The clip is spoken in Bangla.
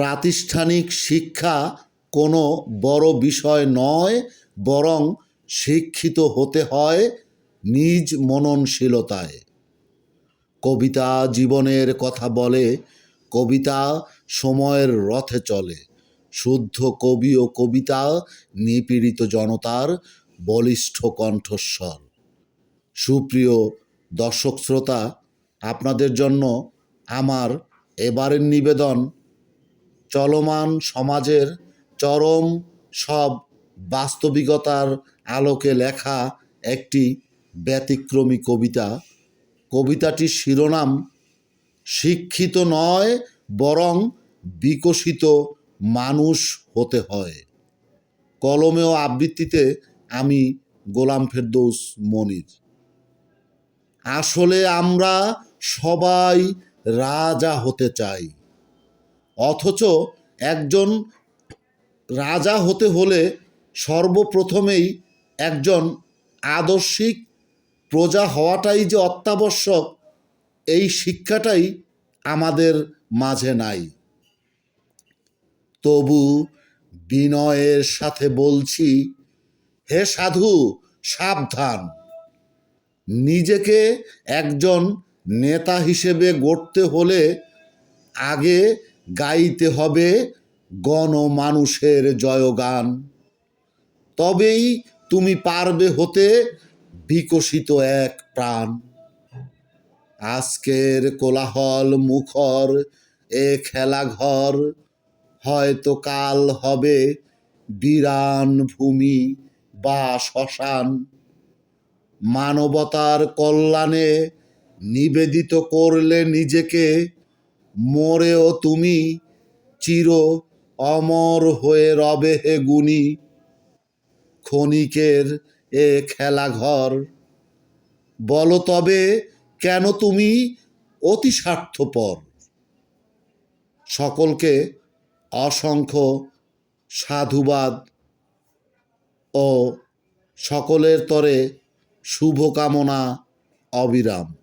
প্রাতিষ্ঠানিক শিক্ষা কোনো বড় বিষয় নয়, বরং শিক্ষিত হতে হয় নিজ মননশীলতায়। কবিতা জীবনের কথা বলে, কবিতা সময়ের রথে চলে। শুদ্ধ কবি ও কবিতা নিপীড়িত জনতার বলিষ্ঠ কণ্ঠস্বর। সুপ্রিয় দর্শক শ্রোতা, আপনাদের জন্য আমার এবারের নিবেদন চলমান সমাজের চরম সব বাস্তবিকতার আলোকে লেখা একটি ব্যতিক্রমী কবিতা। কবিতাটির শিরোনাম, শিক্ষিত নয় বরং বিকশিত মানুষ হতে হয়। কলমে ও আবৃত্তিতে আমি গোলাম ফেরদৌস মনির। আসলে আমরা সবাই রাজা হতে চাই। অথচ একজন রাজা হতে হলে সর্বপ্রথমেই একজন আদর্শিক প্রজা হওয়াটাই যে অত্যাবশ্যক, এই শিক্ষাটাই আমাদের মাঝে নাই। তবু বিনয়ের সাথে বলছি, হে সাধু, সাবধান। নিজেকে একজন নেতা হিসেবে গড়তে হলে আগে গাইতে হবে গণমানুষের জয়গান। তবেই তুমি পারবে হতে বিকশিত এক প্রাণ। আজকের কোলাহল মুখর, এ খেলাঘর, হয়তো কাল হবে বিরান ভূমি বা শ্মশান। মানবতার কল্যাণে নিবেদিত করলে নিজেকে মরেও তুমি চির অমর হয়ে রবে হে গুণী। ক্ষণিকের এ খেলাঘর, বলো তবে কেন তুমি অতি স্বার্থপর? সকলকে অসংখ্য সাধুবাদ ও সকলের তরে শুভকামনা, অবিরাম।